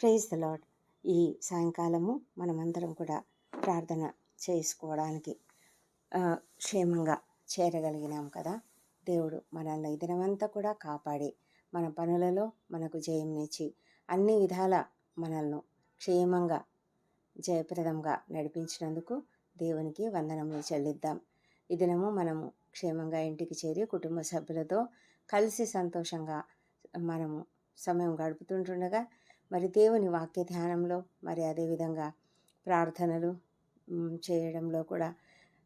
Praise the lord ఈ సాయంకాలము మనమందరం కూడా ప్రార్థన చేసుకోవడానికి క్షేమంగా చేరగలిగినాం కదా. దేవుడు మనల్ని ఈ దినమంతా కూడా కాపాడి మన పనులలో మనకు జయంనిచ్చి అన్ని విధాల మనల్ని క్షేమంగా జయప్రదంగా నడిపించినందుకు దేవునికి వందనములు చెల్లిద్దాం. ఈ దినము మనము క్షేమంగా ఇంటికి చేరి కుటుంబ సభ్యులతో కలిసి సంతోషంగా మనము సమయం గడుపుతుంటుండగా మరి దేవుని వాక్య ధ్యానంలో మరి అదేవిధంగా ప్రార్థనలు చేయడంలో కూడా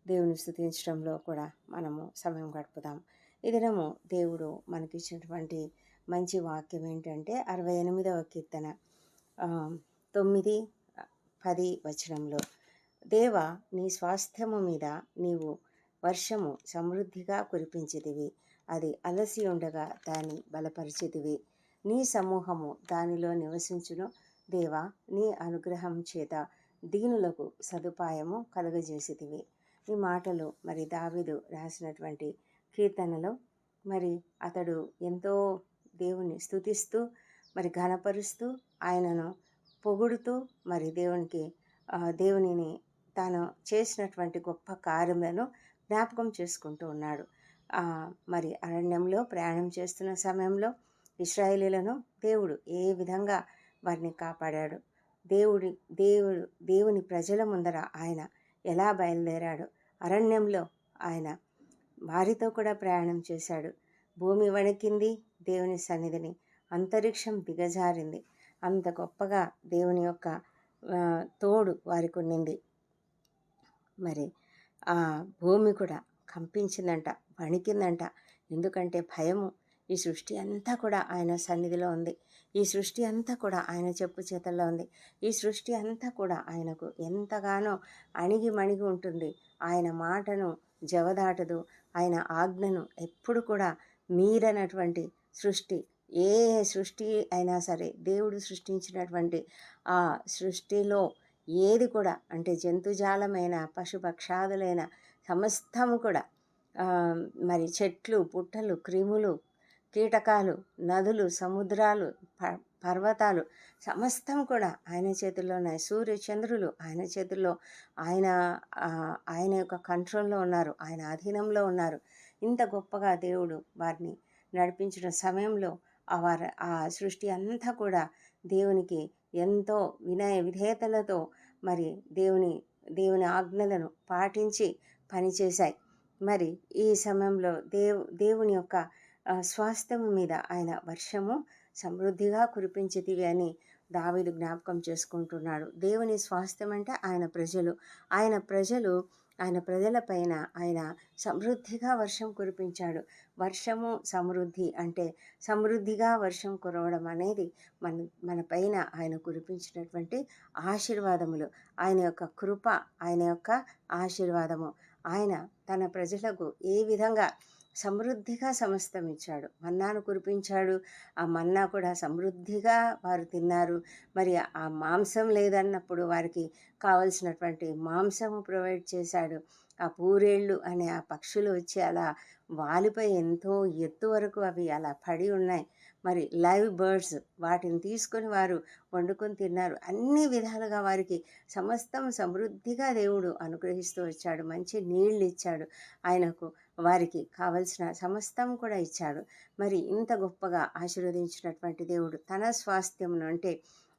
దేవుని స్థుతించడంలో కూడా మనము సమయం గడుపుదాం. ఈ దినము దేవుడు మనకిచ్చినటువంటి మంచి వాక్యం ఏంటంటే అరవై ఎనిమిదవ కీర్తన తొమ్మిది పది వచనంలో. దేవ నీ స్వాస్థ్యము మీద నీవు వర్షము సమృద్ధిగా కురిపించితివి. అది అలసి ఉండగా దాన్ని బలపరిచితివి. నీ సమూహము దానిలో నివసించును. దేవా నీ అనుగ్రహం చేత దీనులకు సదుపాయము కలుగజేసితివి. ఈ మాటలు మరి దావిదు రాసినటువంటి కీర్తనలో మరి అతడు ఎంతో దేవుని స్తుతిస్తూ మరి ఘనపరుస్తూ ఆయనను పొగుడుతూ మరి దేవునికి దేవునిని తాను చేసినటువంటి గొప్ప కార్యములను జ్ఞాపకం చేసుకుంటూ ఉన్నాడు. మరి అరణ్యంలో ప్రయాణం చేస్తున్న సమయంలో ఇస్రాయేలీలను దేవుడు ఏ విధంగా వారిని కాపాడాడు? దేవుడి దేవుడు దేవుని ప్రజల ముందర ఆయన ఎలా బయలుదేరాడు? అరణ్యంలో ఆయన వారితో కూడా ప్రయాణం చేశాడు. భూమి వణికింది దేవుని సన్నిధిని. అంతరిక్షం దిగజారింది. అంత గొప్పగా దేవుని యొక్క తోడు వారికి ఉండింది. మరి ఆ భూమి కూడా కంపించిందంట వణికిందంట. ఎందుకంటే భయము ఈ సృష్టి అంతా కూడా ఆయన సన్నిధిలో ఉంది. ఈ సృష్టి అంతా కూడా ఆయన చెప్పు చేతల్లో ఉంది. ఈ సృష్టి అంతా కూడా ఆయనకు ఎంతగానో అణిగి మణిగి ఉంటుంది. ఆయన మాటను జవదాటదు. ఆయన ఆజ్ఞను ఎప్పుడు కూడా మీరనటువంటి సృష్టి ఏ సృష్టి అయినా సరే దేవుడు సృష్టించినటువంటి ఆ సృష్టిలో ఏది కూడా అంటే జంతుజాలమైన పశుపక్షాదులైన సమస్తము కూడా మరి చెట్లు పుట్టలు క్రిములు కీటకాలు నదులు సముద్రాలు ప- పర్వతాలు సమస్తం కూడా ఆయన చేతుల్లోనే. ఉన్నాయి సూర్య చంద్రులు ఆయన చేతుల్లో ఆయన ఆయన యొక్క కంట్రోల్లో ఉన్నారు. ఆయన అధీనంలో ఉన్నారు. ఇంత గొప్పగా దేవుడు వారిని నడిపించిన సమయంలో ఆ వారి ఆ సృష్టి అంతా కూడా దేవునికి ఎంతో వినయ విధేయతలతో మరి దేవుని దేవుని ఆజ్ఞలను పాటించి పనిచేశాయి. మరి ఈ సమయంలో దేవు దేవుని యొక్క స్వాస్థ్యము మీద ఆయన వర్షము సమృద్ధిగా కురిపించితివి అని దావీదు జ్ఞాపకం చేసుకుంటున్నాడు. దేవుని స్వాస్థ్యం అంటే ఆయన ప్రజలు. ఆయన ప్రజలు ఆయన ప్రజలపైన ఆయన సమృద్ధిగా వర్షం కురిపించాడు. వర్షము సమృద్ధి అంటే సమృద్ధిగా వర్షం కురవడం అనేది మన మన పైన ఆయన కురిపించినటువంటి ఆశీర్వాదములు. ఆయన యొక్క కృప ఆయన యొక్క ఆశీర్వాదము. ఆయన తన ప్రజలకు ఏ విధంగా సమృద్ధిగా సమస్తం ఇచ్చాడు మన్నాను కురిపించాడు. ఆ మన్నా కూడా సమృద్ధిగా వారు తిన్నారు. మరి ఆ మాంసం లేదన్నప్పుడు వారికి కావలసినటువంటి మాంసము ప్రొవైడ్ చేశాడు. ఆ పూరేళ్ళు అనే ఆ పక్షులు వచ్చి అలా వాలిపై ఎంతో ఎత్తు వరకు అవి అలా పడి ఉన్నాయి. మరి లైవ్ బర్డ్స్ వాటిని తీసుకొని వారు వండుకొని తిన్నారు. అన్ని విధాలుగా వారికి సమస్తం సమృద్ధిగా దేవుడు అనుగ్రహిస్తూ వచ్చాడు. మంచి నీళ్ళు ఇచ్చాడు. ఆయనకు వారికి కావలసిన సమస్తం కూడా ఇచ్చాడు. మరి ఇంత గొప్పగా ఆశీర్వదించినటువంటి దేవుడు తన స్వాస్థ్యమును అంటే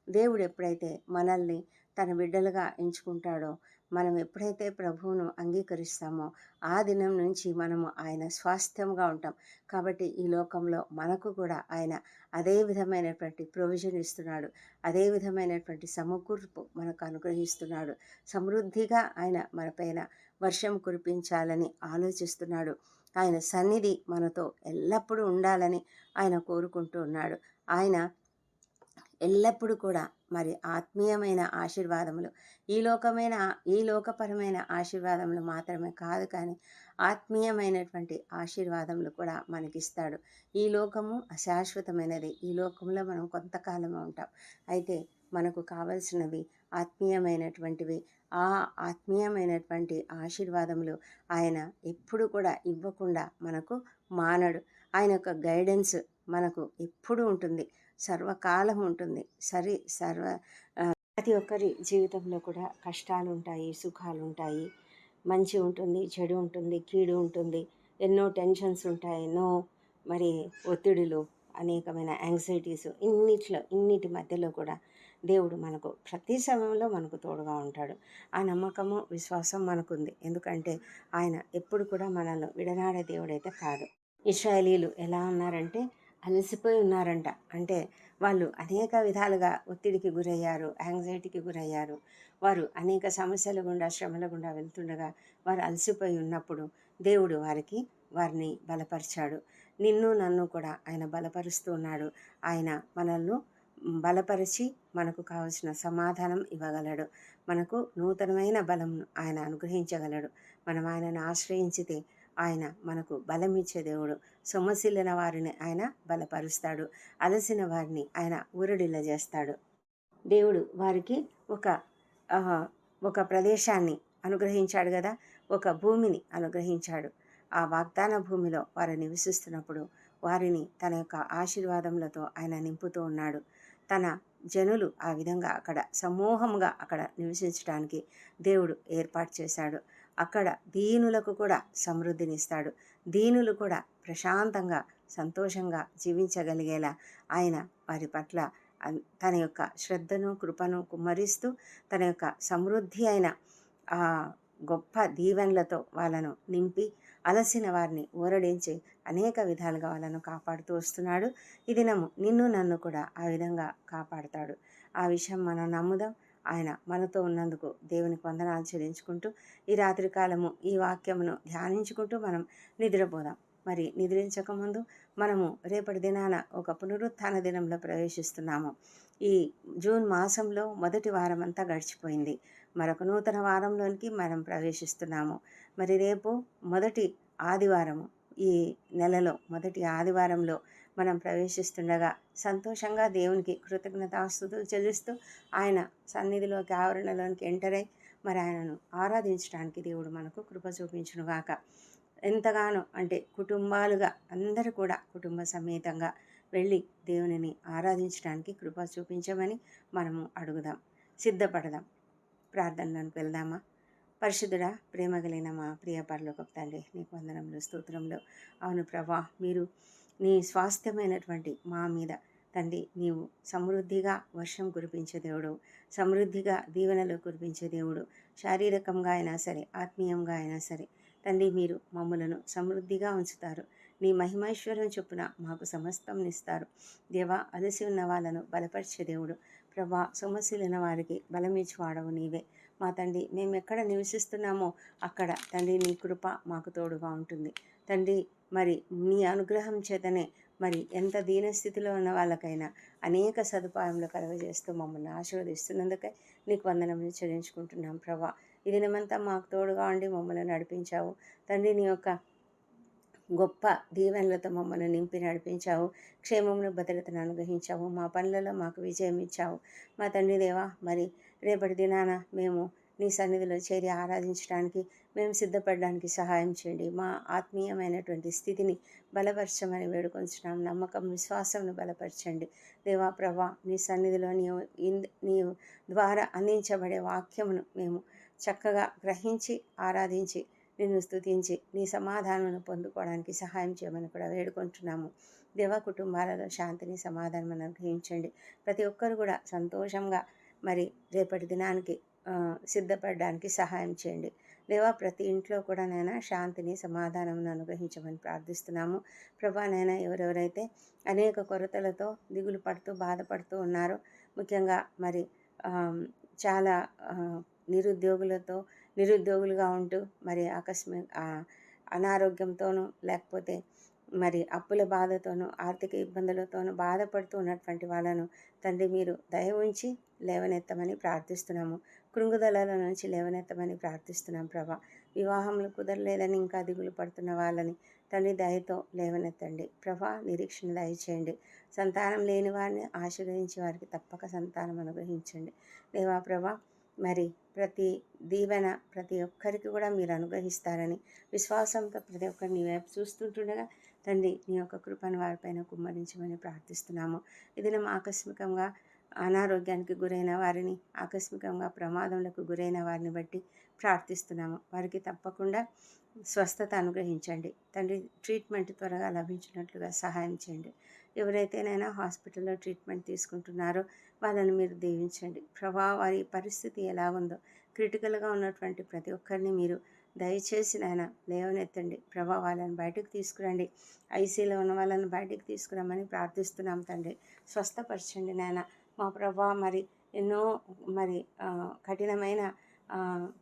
దేవుడు ఎప్పుడైతే మనల్ని తన బిడ్డలుగా ఎంచుకుంటాడో మనం ఎప్పుడైతే ప్రభువును అంగీకరిస్తామో ఆ దినం నుంచి మనము ఆయన స్వాస్థ్యంగా ఉంటాం. కాబట్టి ఈ లోకంలో మనకు కూడా ఆయన అదే విధమైనటువంటి ప్రొవిజన్ ఇస్తున్నాడు. అదే విధమైనటువంటి సమకూర్పు మనకు అనుగ్రహిస్తున్నాడు. సమృద్ధిగా ఆయన మనపైన వర్షం కురిపించాలని ఆలోచిస్తున్నాడు. ఆయన సన్నిధి మనతో ఎల్లప్పుడూ ఉండాలని ఆయన కోరుకుంటూ ఉన్నాడు. ఆయన ఎల్లప్పుడూ కూడా మరి ఆత్మీయమైన ఆశీర్వాదములు. ఈ లోకమైన ఈ లోకపరమైన ఆశీర్వాదములు మాత్రమే కాదు కానీ ఆత్మీయమైనటువంటి ఆశీర్వాదములు కూడా మనకిస్తాడు. ఈ లోకము అశాశ్వతమైనది. ఈ లోకంలో మనం కొంతకాలమే ఉంటాం. అయితే మనకు కావలసినవి ఆత్మీయమైనటువంటివి. ఆ ఆత్మీయమైనటువంటి ఆశీర్వాదములు ఆయన ఎప్పుడు కూడా ఇవ్వకుండా మనకు మానడు. ఆయన యొక్క గైడెన్స్ మనకు ఎప్పుడు ఉంటుంది. సర్వకాలం ఉంటుంది. సరి సర్వ ప్రతి ఒక్కరి జీవితంలో కూడా కష్టాలు ఉంటాయి సుఖాలు ఉంటాయి మంచి ఉంటుంది చెడు ఉంటుంది కీడు ఉంటుంది ఎన్నో టెన్షన్స్ ఉంటాయి ఎన్నో మరి ఒత్తిడులు అనేకమైన యాంగ్జైటీస్ ఇన్నిట్లో ఇన్నిటి మధ్యలో కూడా దేవుడు మనకు ప్రతి సమయంలో మనకు తోడుగా ఉంటాడు. ఆ నమ్మకము విశ్వాసం మనకుంది. ఎందుకంటే ఆయన ఎప్పుడు కూడా మనల్ని విడనాడే దేవుడైతే కాదు. ఇస్రాయలీలు ఎలా ఉన్నారంటే అలసిపోయి ఉన్నారంట. అంటే వాళ్ళు అనేక విధాలుగా ఒత్తిడికి గురయ్యారు యాంగ్జైటీకి గురయ్యారు. వారు అనేక సమస్యల గుండా శ్రమల గుండా వెళ్తుండగా వారు అలసిపోయి ఉన్నప్పుడు దేవుడు వారికి వారిని బలపరిచాడు. నిన్ను నన్ను కూడా ఆయన బలపరుస్తూ ఉన్నాడు. ఆయన మనల్ని బలపరిచి మనకు కావలసిన సమాధానం ఇవ్వగలడు. మనకు నూతనమైన బలం ఆయన అనుగ్రహించగలడు. మనం ఆయనను ఆశ్రయించితే ఆయన మనకు బలం ఇచ్చే దేవుడు. సొమ్మసిల్లిన వారిని ఆయన బలపరుస్తాడు. అలసిన వారిని ఆయన ఊరడిల్ల చేస్తాడు దేవుడు వారికి ఒక ఒక ప్రదేశాన్ని అనుగ్రహించాడు కదా ఒక భూమిని అనుగ్రహించాడు. ఆ వాగ్దాన భూమిలో వారు నివసిస్తున్నప్పుడు వారిని తన యొక్క ఆశీర్వాదములతో ఆయన నింపుతూ ఉన్నాడు. తన జనులు ఆ విధంగా అక్కడ సమూహంగా అక్కడ నివసించడానికి దేవుడు ఏర్పాటు చేశాడు. అక్కడ దీనులకు కూడా సమృద్ధినిస్తాడు. దీనులు కూడా ప్రశాంతంగా సంతోషంగా జీవించగలిగేలా ఆయన వారి పట్ల తన యొక్క శ్రద్ధను కృపను కుమ్మరిస్తూ తన యొక్క సమృద్ధి అయిన ఆ గొప్ప దీవెనలతో వాళ్ళను నింపి అలసిన వారిని ఊరడించి అనేక విధాలుగా వాళ్ళను కాపాడుతూ వస్తున్నాడు. ఈ దినము నిన్ను నన్ను కూడా ఆ విధంగా కాపాడుతాడు. ఆ విషయం మనం నమ్ముదాం. ఆయన మనతో ఉన్నందుకు దేవునికి వందనాలు చెల్లించుకుంటూ ఈ రాత్రి కాలము ఈ వాక్యమును ధ్యానించుకుంటూ మనం నిద్రపోదాం. మరి నిద్రించకముందు మనము రేపటి దినాన ఒక పునరుత్థాన దినంలో ప్రవేశిస్తున్నాము. ఈ జూన్ మాసంలో మొదటి వారం అంతా గడిచిపోయింది. మరొక నూతన వారంలోనికి మనం ప్రవేశిస్తున్నాము. మరి రేపు మొదటి ఆదివారము ఈ నెలలో మొదటి ఆదివారంలో మనం ప్రవేశిస్తుండగా సంతోషంగా దేవునికి కృతజ్ఞతాస్తుతులు చెల్లిస్తూ ఆయన సన్నిధిలోకి ఆవరణలోనికి ఎంటర్ అయి మరి ఆయనను ఆరాధించడానికి దేవుడు మనకు కృప చూపించునుగాక. ఎంతగానో అంటే కుటుంబాలుగా అందరూ కూడా కుటుంబ సమేతంగా వెళ్ళి దేవునిని ఆరాధించడానికి కృప చూపించమని మనము అడుగుదాం సిద్ధపడదాం. ప్రార్థనలోకి వెళ్దామా? పరిశుద్ధుడా ప్రేమ కలిగిన మా ప్రియ పరలోకపు తండ్రి నీకు వందనంలో స్తోత్రంలో అవును ప్రభా మీరు నీ స్వాస్థ్యమైనటువంటి మా మీద తండ్రి నీవు సమృద్ధిగా వర్షం కురిపించే దేవుడు సమృద్ధిగా దీవెనలు కురిపించే దేవుడు శారీరకంగా అయినా సరే ఆత్మీయంగా అయినా సరే తండ్రి మీరు మమ్మలను సమృద్ధిగా ఉంచుతారు. నీ మహిమైశ్వర్యం చొప్పున మాకు సమస్తం ఇస్తారు దేవా అలసి ఉన్న వాళ్ళను బలపరిచే దేవుడు. ప్రభా సొమస్సులైన వారికి బలమిచ్చువాడవు నీవే. మా తండ్రి మేము ఎక్కడ నివసిస్తున్నామో అక్కడ తండ్రి నీ కృప మాకు తోడుగా ఉంటుంది. తండ్రి మరి నీ అనుగ్రహం చేతనే మరి ఎంత దీనస్థితిలో ఉన్న వాళ్ళకైనా అనేక సదుపాయములు కలుగజేస్తూ మమ్మల్ని ఆశీర్వదిస్తున్నందుకై నీకు వందనములు చెల్లించుకుంటున్నాం ప్రభా. ఈ దినమంతా మాకు తోడుగా ఉండి మమ్మల్ని నడిపించావు. తండ్రి నీ యొక్క గొప్ప దీవెనలతో మమ్మల్ని నింపి నడిపించావు. క్షేమమును భద్రతను అనుగ్రహించావు. మా పనులలో మాకు విజయం ఇచ్చావు. మా తండ్రి దేవా మరి రేపటి దినాన మేము నీ సన్నిధిలో చేరి ఆరాధించడానికి మేము సిద్ధపడడానికి సహాయం చేయండి. మా ఆత్మీయమైనటువంటి స్థితిని బలపరచమని వేడుకొంచున్నాం. నమ్మకం విశ్వాసంను బలపరచండి. దేవా ప్రభా నీ సన్నిధిలో నీవు ఇన్- నీ ద్వారా అందించబడే వాక్యమును మేము చక్కగా గ్రహించి ఆరాధించి నిన్ను స్తుతించి నీ సమాధానమును పొందుకోవడానికి సహాయం చేయమని కూడా వేడుకుంటున్నాము. దేవ కుటుంబాలలో శాంతిని సమాధానం అనుగ్రహించండి. ప్రతి ఒక్కరు కూడా సంతోషంగా మరి రేపటి దినానికి సిద్ధపడడానికి సహాయం చేయండి. దేవా ప్రతి ఇంట్లో కూడా నైనా శాంతిని సమాధానంను అనుగ్రహించమని ప్రార్థిస్తున్నాము. ప్రభా నైనా ఎవరెవరైతే అనేక కొరతలతో దిగులు పడుతూ బాధపడుతూ ఉన్నారో ముఖ్యంగా మరి చాలా నిరుద్యోగులతో నిరుద్యోగులుగా ఉంటూ మరి ఆకస్మిక అనారోగ్యంతోనూ లేకపోతే మరి అప్పుల బాధతోనూ ఆర్థిక ఇబ్బందులతోనూ బాధపడుతూ ఉన్నటువంటి వాళ్ళను తండ్రి మీరు దయ ఉంచి లేవనెత్తమని ప్రార్థిస్తున్నాము. కృంగుదలాల నుంచి లేవనెత్తమని ప్రార్థిస్తున్నాం ప్రభా. వివాహంలో కుదరలేదని ఇంకా దిగులు పడుతున్న వాళ్ళని తండ్రి దయతో లేవనెత్తండి. ప్రభా నిరీక్షణ దయచేయండి. సంతానం లేని వారిని ఆశీర్వదించి వారికి తప్పక సంతానం అనుగ్రహించండి. దేవా ప్రభా మరి ప్రతి దీవెన ప్రతి ఒక్కరికి కూడా మీరు అనుగ్రహిస్తారని విశ్వాసంతో ప్రతి ఒక్కరిని నీ వైపు చూస్తుంటుండగా తండ్రి నీ యొక్క కృపను వారిపైన కుమ్మరించమని ప్రార్థిస్తున్నాము. ఇది మేము ఆకస్మికంగా అనారోగ్యానికి గురైన వారిని ఆకస్మికంగా ప్రమాదములకు గురైన వారిని బట్టి ప్రార్థిస్తున్నాము. వారికి తప్పకుండా స్వస్థత అనుగ్రహించండి. తండ్రి ట్రీట్మెంట్ త్వరగా లభించినట్లుగా సహాయం చేయండి. ఎవరైతేనైనా హాస్పిటల్లో ట్రీట్మెంట్ తీసుకుంటున్నారో వాళ్ళని మీరు దీవించండి. ప్రభా వారి పరిస్థితి ఎలా ఉందో క్రిటికల్గా ఉన్నటువంటి ప్రతి ఒక్కరిని మీరు దయచేసి నాయన లేవనెత్తండి. ప్రభా వాళ్ళని బయటకు తీసుకురండి. ఐసీలో ఉన్న వాళ్ళని బయటకు తీసుకురమ్మని ప్రార్థిస్తున్నాం తండ్రి. స్వస్థపరచండి నాయన. మా ప్రభా మరి ఎన్నో మరి కఠినమైన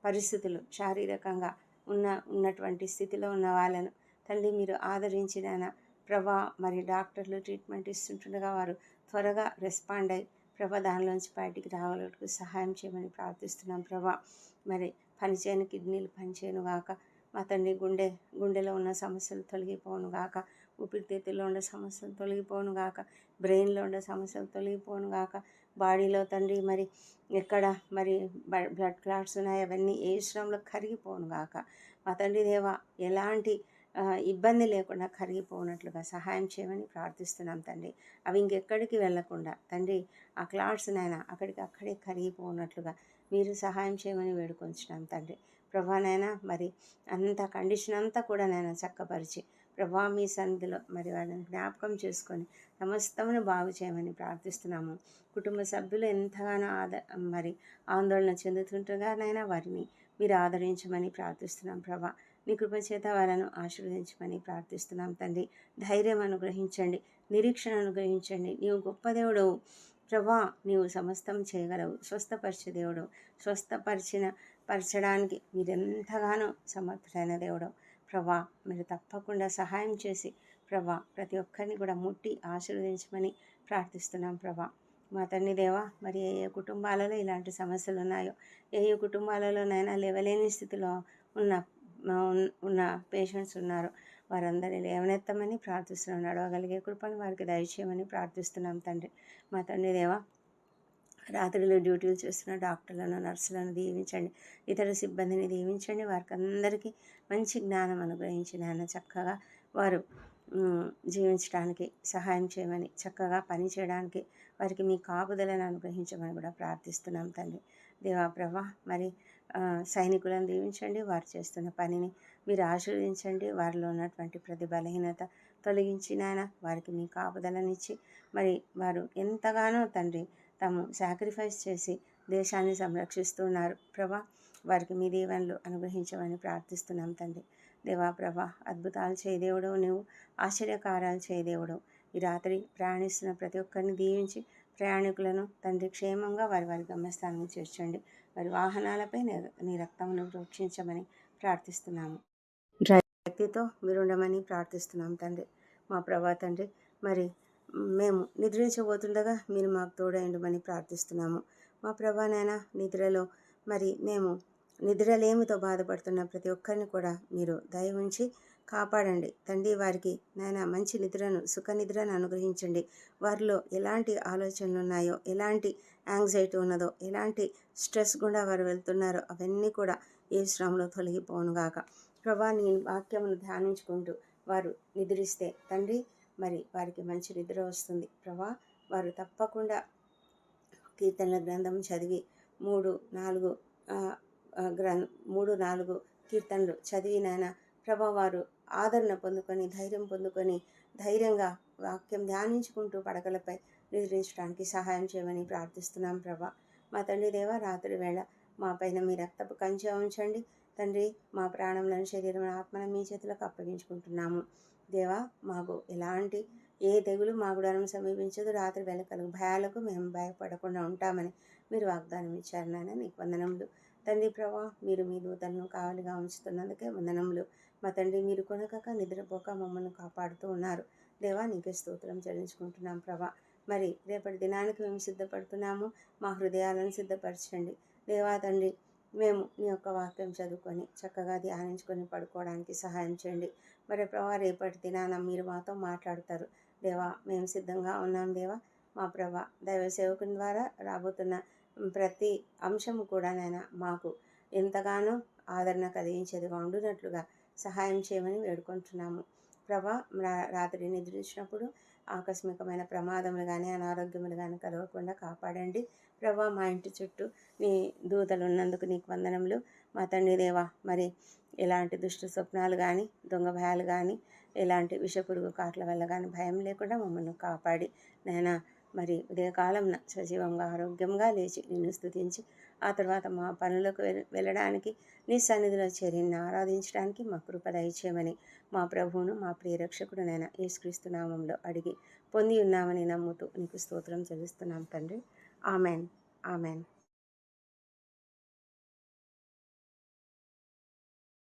పరిస్థితులు శారీరకంగా ఉన్న ఉన్నటువంటి స్థితిలో ఉన్న వాళ్ళను. తల్లి మీరు ఆదరించిన ప్రభా మరి డాక్టర్లు ట్రీట్మెంట్ ఇస్తుంటుండగా వారు త్వరగా రెస్పాండ్ అయ్యి ప్రభా దానిలోంచి బయటికి రావాలకు సహాయం చేయమని ప్రార్థిస్తున్నాం ప్రభా. మరి పనిచేయని కిడ్నీలు పనిచేయను గాక మా తండ్రి గుండె గుండెలో ఉన్న సమస్యలు తొలగిపోను గాక ఊపిరితిత్తుల్లో ఉండే సమస్యలు తొలగిపోను గాక. బ్రెయిన్లో ఉండే సమస్యలు తొలగిపోను గాక. బాడీలో తండ్రి మరి ఎక్కడ మరి బ్లడ్ క్లాట్స్ ఉన్నాయి అవన్నీ ఏ శ్రమంలో కరిగిపోను గాక. మా తండ్రి దేవ ఎలాంటి ఇబ్బంది లేకుండా కరిగిపోనట్లుగా సహాయం చేయమని ప్రార్థిస్తున్నాం తండ్రి. అవి ఇంకెక్కడికి వెళ్ళకుండా తండ్రి ఆ క్లాట్స్ నాయన అక్కడికి అక్కడే కరిగిపోనట్లుగా మీరు సహాయం చేయమని వేడుకొంచున్నాం తండ్రి. ప్రభానైనా మరి అంత కండిషన్ అంతా కూడా నేను చక్కపరిచి ప్రభా మీ సన్నిధిలో మరి వారిని జ్ఞాపకం చేసుకొని సమస్తమును బాగు చేయమని ప్రార్థిస్తున్నాము. కుటుంబ సభ్యులు ఎంతగానో ఆద మరి ఆందోళన చెందుతుంటగానైనా వారిని మీరు ఆదరించమని ప్రార్థిస్తున్నాం ప్రభా. నీ కృప చేత వాళ్ళను ఆశీర్వదించమని ప్రార్థిస్తున్నాం తండ్రి. ధైర్యం అనుగ్రహించండి నిరీక్షణ అనుగ్రహించండి. నీవు గొప్ప దేవుడు ప్రభా నీవు సమస్తం చేయగలవు. స్వస్థపరిచే దేవుడు స్వస్థపరిచిన పరచడానికి మీరెంతగానో సమర్థుడైన దేవుడు ప్రభా మీరు తప్పకుండా సహాయం చేసి ప్రభా ప్రతి ఒక్కరిని కూడా ముట్టి ఆశీర్వదించమని ప్రార్థిస్తున్నాం ప్రభా. మా తండ్రి దేవా మరి ఏ ఏ కుటుంబాలలో ఇలాంటి సమస్యలు ఉన్నాయో ఏ ఏ కుటుంబాలలోనైనా లేవలేని స్థితిలో ఉన్న ఉన్న పేషెంట్స్ ఉన్నారు వారందరినీ లేవనెత్తమని ప్రార్థిస్తున్నాం నడవగలిగే కృపను వారికి దయచేయమని ప్రార్థిస్తున్నాం తండ్రి. మా తండ్రి దేవా రాత్రిలో డ్యూటీలు చేస్తున్న డాక్టర్లను నర్సులను దీవించండి. ఇతర సిబ్బందిని దీవించండి. వారికి అందరికీ మంచి జ్ఞానం అనుగ్రహించి నాయన చక్కగా వారు జీవించడానికి సహాయం చేయమని చక్కగా పని చేయడానికి వారికి మీ కాపుదలను అనుగ్రహించమని కూడా ప్రార్థిస్తున్నాం తండ్రి. దేవాప్రభ మరి సైనికులను దీవించండి. వారు చేస్తున్న పనిని మీరు ఆశీర్వదించండి. వారిలో ఉన్నటువంటి ప్రతి బలహీనత తొలగించి నాయన వారికి మీ కాపుదలనిచ్చి మరి వారు ఎంతగానో తండ్రి తాము సాక్రిఫైస్ చేసి దేశాన్ని సంరక్షిస్తున్నారు. ప్రభా వారికి మీ దీవెనలు అనుగ్రహించమని ప్రార్థిస్తున్నాం తండ్రి. దేవా ప్రభా అద్భుతాలు చేయదేవుడు నువ్వు ఆశ్చర్యకారాలు చేయదేవుడు ఈ రాత్రి ప్రయాణిస్తున్న ప్రతి ఒక్కరిని దీవించి ప్రయాణికులను తండ్రి క్షేమంగా వారి వారి గమ్యస్థానం చేర్చండి. వారి వాహనాలపై నీ రక్తమును రక్షించమని ప్రార్థిస్తున్నాము. వ్యక్తితో మీరు ఉండమని ప్రార్థిస్తున్నాం తండ్రి. మా ప్రభా తండ్రి మరి మేము నిద్రించబోతుండగా మీరు మాకు తోడైండమని ప్రార్థిస్తున్నాము. మా ప్రభానైనా నిద్రలో మరి మేము నిద్రలేమితో బాధపడుతున్న ప్రతి ఒక్కరిని కూడా మీరు దయ ఉంచి కాపాడండి. తండ్రి వారికి నాయన మంచి నిద్రను సుఖ నిద్రను అనుగ్రహించండి. వారిలో ఎలాంటి ఆలోచనలు ఉన్నాయో ఎలాంటి యాంగ్జైటీ ఉన్నదో ఎలాంటి స్ట్రెస్ గుండా వారు వెళ్తున్నారో అవన్నీ కూడా ఏ శ్రమలో తొలగిపోనుగాక ప్రభా నీ వాక్యమును ధ్యానించుకుంటూ వారు నిద్రిస్తే తండ్రి మరి వారికి మంచి నిద్ర వస్తుంది. ప్రభా వారు తప్పకుండా కీర్తనల గ్రంథం చదివి మూడు నాలుగు గ్రం మూడు నాలుగు కీర్తనలు చదివి ప్రభా వారు ఆదరణ పొందుకొని ధైర్యం పొందుకొని ధైర్యంగా వాక్యం ధ్యానించుకుంటూ పడకలపై నిద్రించడానికి సహాయం చేయమని ప్రార్థిస్తున్నాం ప్రభా. మా తండ్రి దేవ రాత్రి వేళ మా పైన మీ రక్తపు కంచె ఉంచండి. తండ్రి మా ప్రాణంలోని శరీరం ఆత్మను మీ చేతులకు అప్పగించుకుంటున్నాము. దేవా మాకు ఎలాంటి ఏ తెగులు మా గుడారం సమీపించదు. రాత్రి వేళ భయాలకు మేము భయపడకుండా ఉంటామని మీరు వాగ్దానం ఇచ్చారు నాయన నీకు వందనములు. తండ్రి ప్రభా మీరు మీ దూతలను కావలిగా ఉంచుతున్నందుకే వందనములు. మా తండ్రి మీరు కొనకక నిద్రపోక మమ్మల్ని కాపాడుతూ ఉన్నారు. దేవా నీకే స్తోత్రం చెల్లించుకుంటున్నాం ప్రభా. మరి రేపటి దినానికి మేము సిద్ధపడుతున్నాము. మా హృదయాలను సిద్ధపరచండి. దేవా తండ్రి మేము నీ యొక్క వాక్యం చదువుకొని చక్కగా ధ్యానించుకొని పడుకోవడానికి సహాయం చేయండి. మరి ప్రభా రేపటి దినాన మీరు మాతో మాట్లాడతారు. దేవా మేము సిద్ధంగా ఉన్నాం దేవా. మా ప్రభా దైవ సేవకుని ద్వారా రాబోతున్న ప్రతి అంశము కూడా నాయన మాకు ఎంతగానో ఆదరణ కలిగించేదిగా ఉండునట్లుగా సహాయం చేయమని వేడుకుంటున్నాము. ప్రభా రాత్రి నిద్రించినప్పుడు ఆకస్మికమైన ప్రమాదములు కానీ అనారోగ్యములు కానీ కలగకుండా కాపాడండి. ప్రభా మా ఇంటి చుట్టూ నీ దూతలు ఉన్నందుకు నీకు వందనములు. మా తండ్రి దేవా మరి ఎలాంటి దుష్ట స్వప్నాలు కానీ దొంగ భయాలు కానీ ఎలాంటి విషపురుగు కాట్ల వల్ల కానీ భయం లేకుండా మమ్మల్ని కాపాడి నాయనా మరి ఉదయకాలం సజీవంగా ఆరోగ్యంగా లేచి నిన్ను స్థుతించి ఆ తర్వాత మా పనులకు వెళ్ళడానికి నీ సన్నిధిలో చేరి ఆరాధించడానికి మా కృప దయచేయమని మా ప్రభువును మా ప్రియరక్షకుడు నైనా యేసుక్రీస్తు నామంలో అడిగి పొంది ఉన్నామని నమ్ముతూ నీకు స్తోత్రం చెల్లిస్తున్నాం తండ్రి. Amen. Amen.